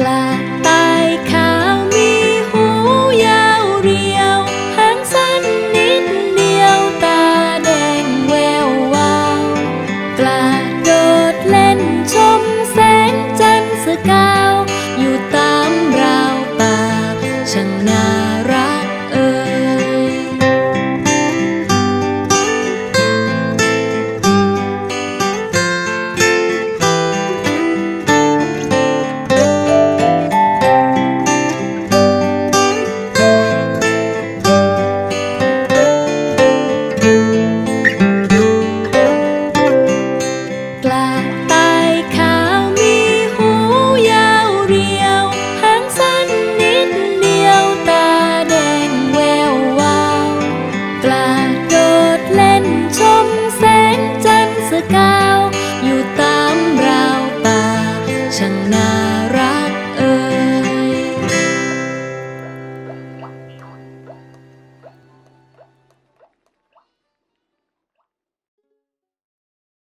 กลาตายขาวมีหูยาวเรียวหางสันนิดเดียวตาแดงแววาวกลาโดดเล่นชมแสงจันทร์สกาย ก้าวอยู่ตามราวป่าช่างนา